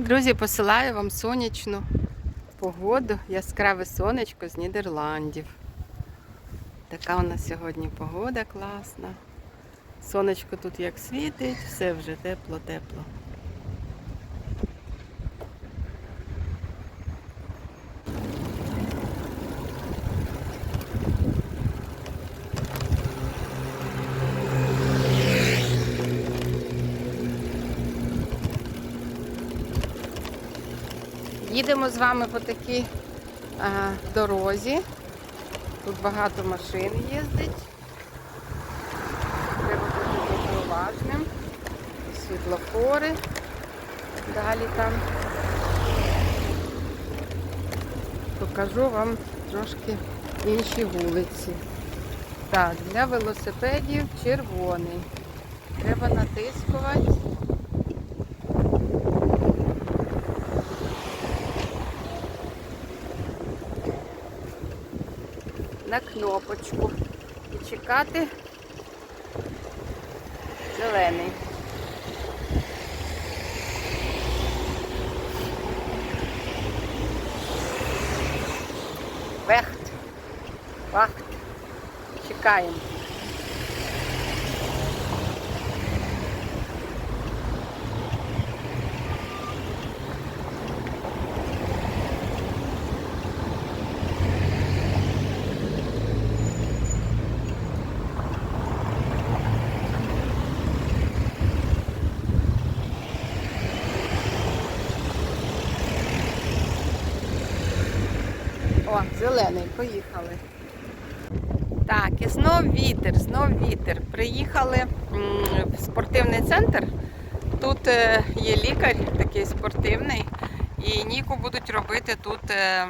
Друзі, посилаю вам сонячну погоду, яскраве сонечко з Нідерландів. Така у нас сьогодні погода класна. Сонечко тут як світить, все вже тепло-тепло. Їдемо з вами по такій а, дорозі. Тут багато машин їздить. Треба бути дуже уважним. Світлофори. Далі там. Покажу вам трошки інші вулиці. Так, для велосипедів червоний. Треба натискувати. На кнопочку і чекати зелений. Вехт. Вахт. Чекаємо. О, зелений, поїхали. Так, і знов вітер, знов вітер. Приїхали в спортивний центр. Тут е, є лікар такий спортивний, і Ніку будуть робити тут е,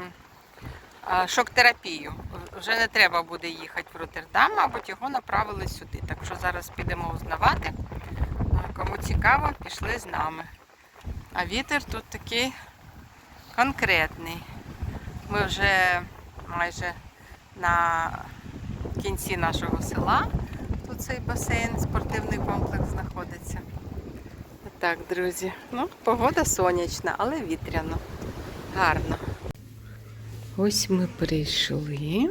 шок-терапію. Вже не треба буде їхати в Роттердам, мабуть, його направили сюди. Так що зараз підемо узнавати. Кому цікаво, пішли з нами. А вітер тут такий конкретний. Ми вже майже на кінці нашого села. Тут цей басейн, спортивний комплекс знаходиться. Так, друзі. Ну, погода сонячна, але вітряно. Гарно. Ось ми прийшли.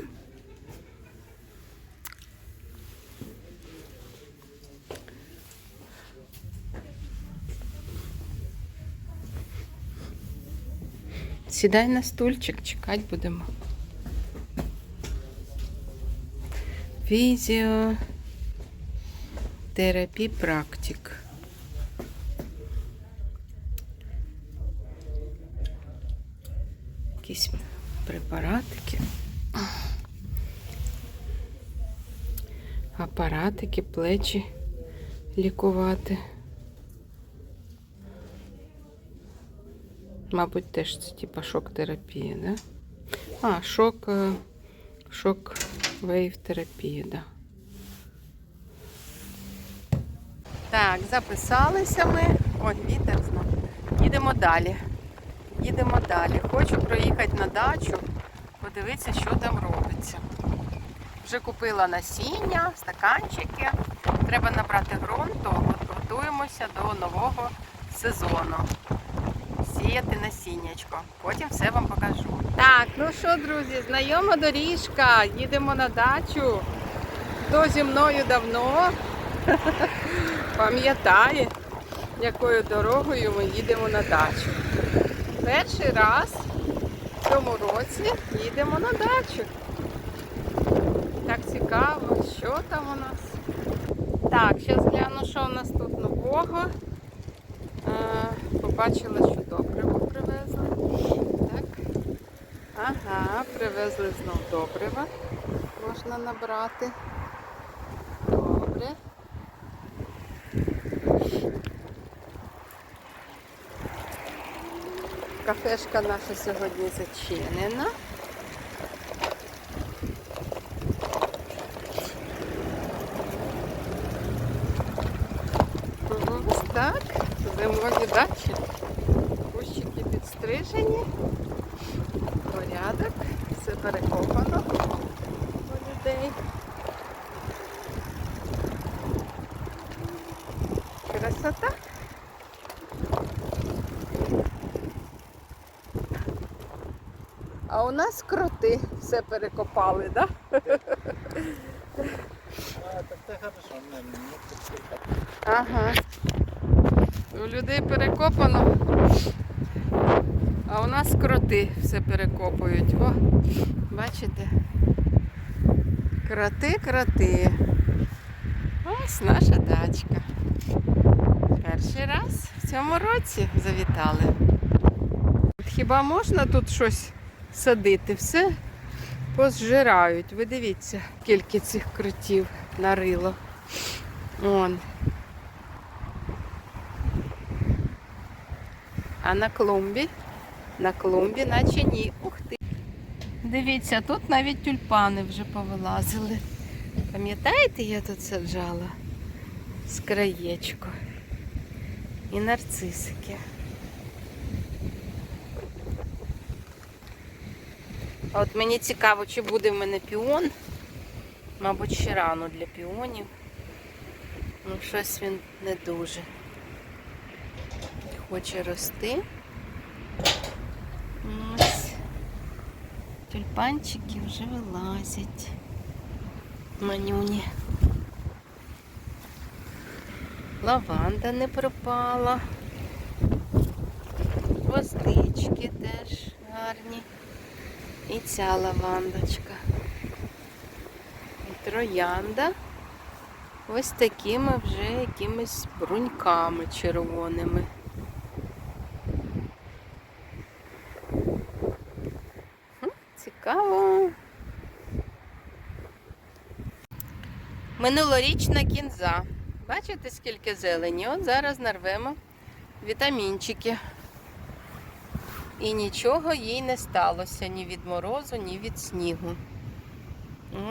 Сідай на стульчик, чекати будемо. Фізіотерапі практик. Якісь препаратики. Апаратики, плечі лікувати. Мабуть, теж це типа шок-терапія, да? А, шок, е, шок вейв терапія, да. Так, записалися ми. Ой, вітер знов. Їдемо далі. Їдемо далі. Хочу проїхати на дачу, подивитися, що там робиться. Вже купила насіння, стаканчики. Треба набрати ґрунту. От Готуємося до нового сезону сіяти насіннячко. Потім все вам покажу. Так, ну що, друзі, знайома доріжка. Їдемо на дачу. Хто зі мною давно пам'ятає, якою дорогою ми їдемо на дачу. Перший раз в цьому році їдемо на дачу. Так цікаво, що там у нас. Так, зараз гляну, що у нас тут нового. Побачила, що добриво привезли. Так. Ага, привезли знов добрива. Можна набрати. Добре. Кафешка наша сьогодні зачинена. Ось так. Зимові дачі. Кущики підстрижені. Порядок. Все перекопано у людей. Красота. А у нас кроти все перекопали, так? Да? Ага. У людей перекопано. А у нас кроти все перекопують. О, бачите? Кроти, кроти. Ось наша дачка. Перший раз в цьому році завітали. Хіба можна тут щось садити? Все позжирають. Ви дивіться, скільки цих кротів нарило. Вон. А на клумбі? На клумбі, наче ні. Ух ти. Дивіться, тут навіть тюльпани вже повилазили. Пам'ятаєте, я тут саджала з краєчку. І нарцисики. От мені цікаво, чи буде в мене піон. Мабуть, ще рано для піонів. Ну, щось він не дуже хоче рости. Ось. Тюльпанчики вже вилазять. Манюні. Лаванда не пропала. Гвоздички теж гарні. І ця лавандочка. І троянда. Ось такими вже якимись бруньками червоними. Цікаво. Минулорічна кінза. Бачите, скільки зелені? От зараз нарвемо вітамінчики. І нічого їй не сталося ні від морозу, ні від снігу.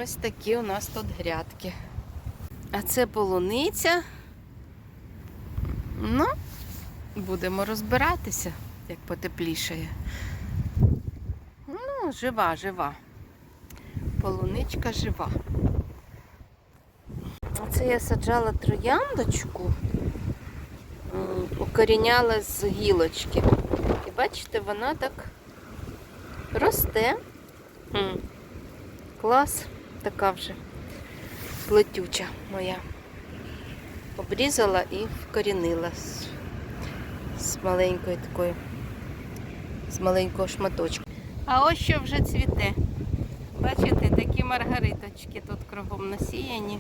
Ось такі у нас тут грядки. А це полуниця. Ну, будемо розбиратися, як потеплішає. Ну, жива, жива. Полуничка жива. Оце я саджала трояндочку, укоріняла з гілочки. Бачите, вона так росте. М, Клас, така вже плетюча моя. Обрізала і вкорінила з, з маленької такої, з маленького шматочку. А ось що вже цвіте. Бачите, такі маргариточки тут кругом насіяні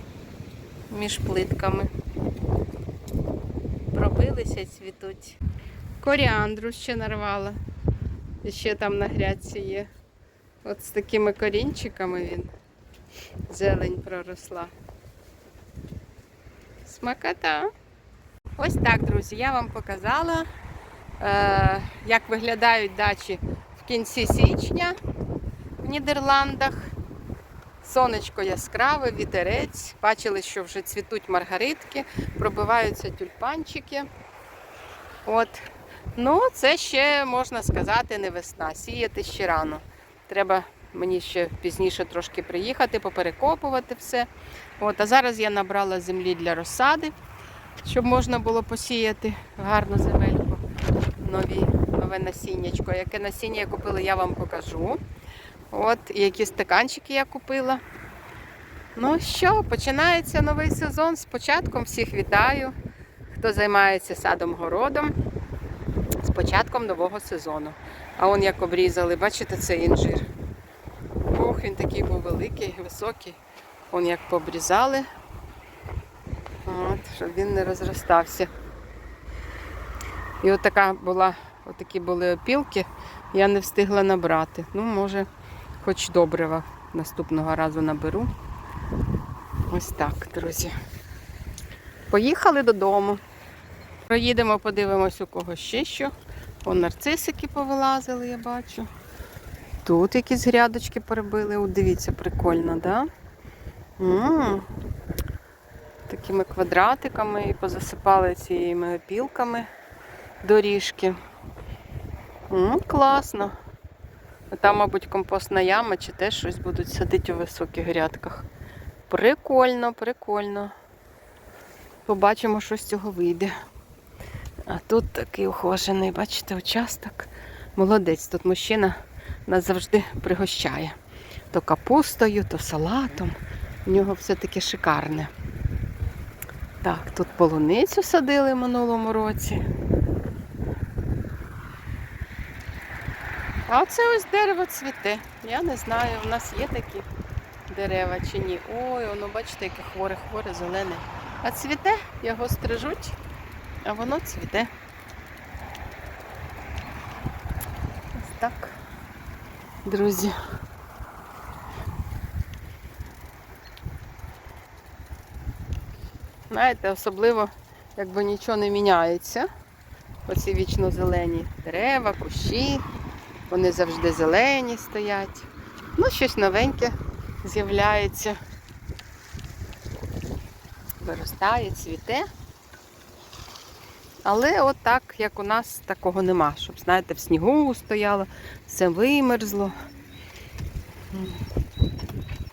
між плитками. Пробилися, цвітуть. Коріандру ще нарвала. І ще там на грядці є. От з такими корінчиками він. Зелень проросла. Смакота. Ось так, друзі, я вам показала, е, як виглядають дачі в кінці січня в Нідерландах. Сонечко яскраве, вітерець. Бачили, що вже цвітуть маргаритки, пробиваються тюльпанчики. От. Ну, це ще можна сказати не весна. Сіяти ще рано. Треба мені ще пізніше трошки приїхати, поперекопувати все. От, а зараз я набрала землі для розсади, щоб можна було посіяти гарну земельку. Нові, нове насіннячко. Яке насіння я купила, я вам покажу. От, і які стаканчики я купила. Ну що, починається новий сезон. З початком всіх вітаю, хто займається садом-городом. З початком нового сезону. А он як обрізали, бачите, це інжир. Ох, він такий був великий, високий. Он як пообрізали, От, щоб він не розростався. І от така була, отакі були опілки, я не встигла набрати. Ну, може, хоч добрива наступного разу наберу. Ось так, друзі. Поїхали додому. Проїдемо, подивимось, у кого ще що. Вон нарцисики повилазили, я бачу. Тут якісь грядочки перебили. От дивіться, прикольно, да? М, Такими квадратиками і позасипали цією опілками доріжки. М, Класно. А Там, мабуть, компостна яма чи теж щось будуть садити у високих грядках. Прикольно, прикольно. Побачимо, що з цього вийде. А тут такий ухожений, бачите, участок. Молодець. Тут мужчина нас завжди пригощає. То капустою, то салатом. У нього все таке шикарне. Так, тут полуницю садили минулому році. А оце ось дерево цвіте. Я не знаю, у нас є такі дерева чи ні. Ой, воно, бачите, яке хворе, хворе, зелене. А цвіте, його стрижуть, а воно цвіте. Ось так. Друзі. Знаєте, особливо, якби нічого не міняється. Оці вічно зелені дерева, кущі, вони завжди зелені стоять. Ну, щось новеньке з'являється. Виростає, цвіте. Але от так, як у нас, такого нема, щоб, знаєте, в снігу стояло, все вимерзло.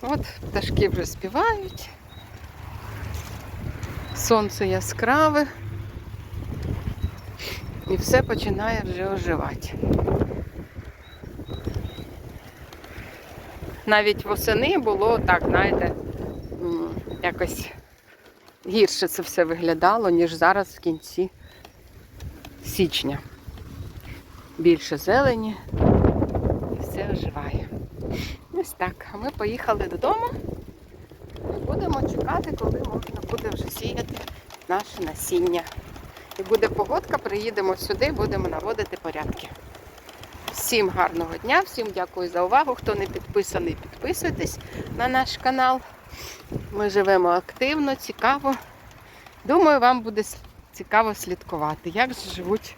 От пташки вже співають. Сонце яскраве. І все починає вже оживати. Навіть восени було так, знаєте, якось гірше це все виглядало, ніж зараз в кінці січня. Більше зелені і все оживає. Ось так. Ми поїхали додому будемо чекати, коли можна буде вже сіяти наше насіння. І буде погодка, приїдемо сюди, будемо наводити порядки. Всім гарного дня, всім дякую за увагу. Хто не підписаний, підписуйтесь на наш канал. Ми живемо активно, цікаво. Думаю, вам буде цікаво слідкувати, як же живуть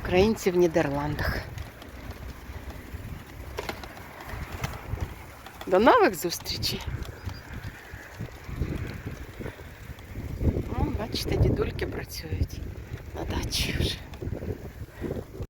українці в Нідерландах. До нових зустрічей! Бачите, дідульки працюють на дачі вже.